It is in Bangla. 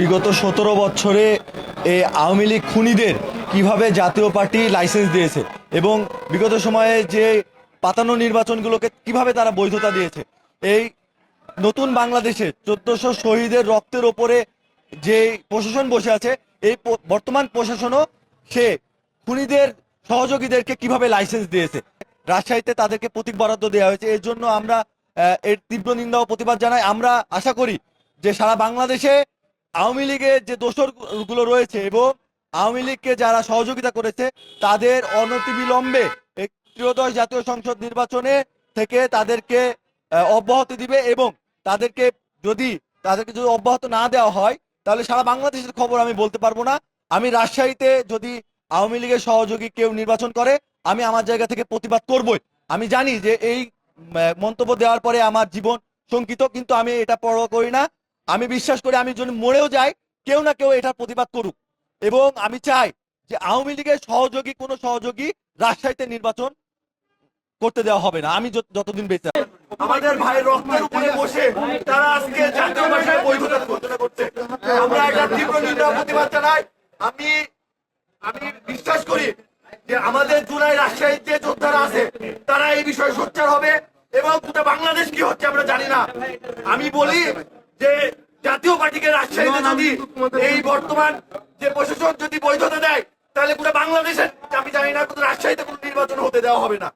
বিগত সতেরো বছরে এই আওয়ামী লীগ খুনিদের কীভাবে জাতীয় পার্টি লাইসেন্স দিয়েছে এবং বিগত সময়ে যে পাতানো নির্বাচনগুলোকে কীভাবে তারা বৈধতা দিয়েছে, এই নতুন বাংলাদেশে চোদ্দশো শহীদের রক্তের ওপরে যে প্রশাসন বসে আছে, এই বর্তমান প্রশাসনও সে খুনিদের সহযোগীদেরকে কীভাবে লাইসেন্স দিয়েছে, রাজশাহীতে তাদেরকে প্রতীক বরাদ্দ দেওয়া হয়েছে, এর জন্য আমরা এর তীব্র নিন্দা ও প্রতিবাদ জানাই। আমরা আশা করি যে সারা বাংলাদেশে আওয়ামী লীগের যে দোসরগুলো রয়েছে এবং আওয়ামী লীগকে যারা সহযোগিতা করেছে, তাদের অনতিবিলম্বে ত্রয়োদশ জাতীয় সংসদ নির্বাচনে থেকে তাদেরকে অব্যাহতি দিবে এবং তাদেরকে যদি তাদেরকে যদি অব্যাহত না দেওয়া হয়, তাহলে সারা বাংলাদেশের খবর আমি বলতে পারব না। আমি রাজশাহীতে যদি আওয়ামী লীগের সহযোগী কেউ নির্বাচন করে, আমি আমার জায়গা থেকে প্রতিবাদ করবই। আমি জানি যে এই মন্তব্য দেওয়ার পরে আমার জীবন শঙ্কিত, কিন্তু আমি এটা পরোয়া করি না। আমি বিশ্বাস করি আমি যদি মরেও যাই, কেউ না কেউ এটার প্রতিবাদ করুক। এবং আমি চাই যে আওয়ামী লীগের সহযোগী, কোনো সহযোগী রাজশাহীতে নির্বাচন করতে দেওয়া হবে না। আমি যতদিন বেঁচে। আমাদের ভাই রক্তের উপরে বসে তারা আজকে জাতীয় ভাষায় বৈধতা ঘোষণা করছে। আমরা এটা তীব্র নিন্দা প্রতিবাদ জানাই। আমি আমি বিশ্বাস করি যে আমাদের জুলাই রাজশাহীর যে যোদ্ধারা আছে, তারা এই বিষয়ে সোচ্চার হবে। এবং গোটা বাংলাদেশ কি হচ্ছে আমরা জানি না। আমি বলি যে জাতীয় পার্টিকে রাজশাহীতে যদি এই বর্তমান যে প্রশাসন যদি বৈধতা দেয় তাহলে পুরো বাংলাদেশের আমি জানি না কিন্তু রাজশাহীতে কোনো নির্বাচন হতে দেওয়া হবে না।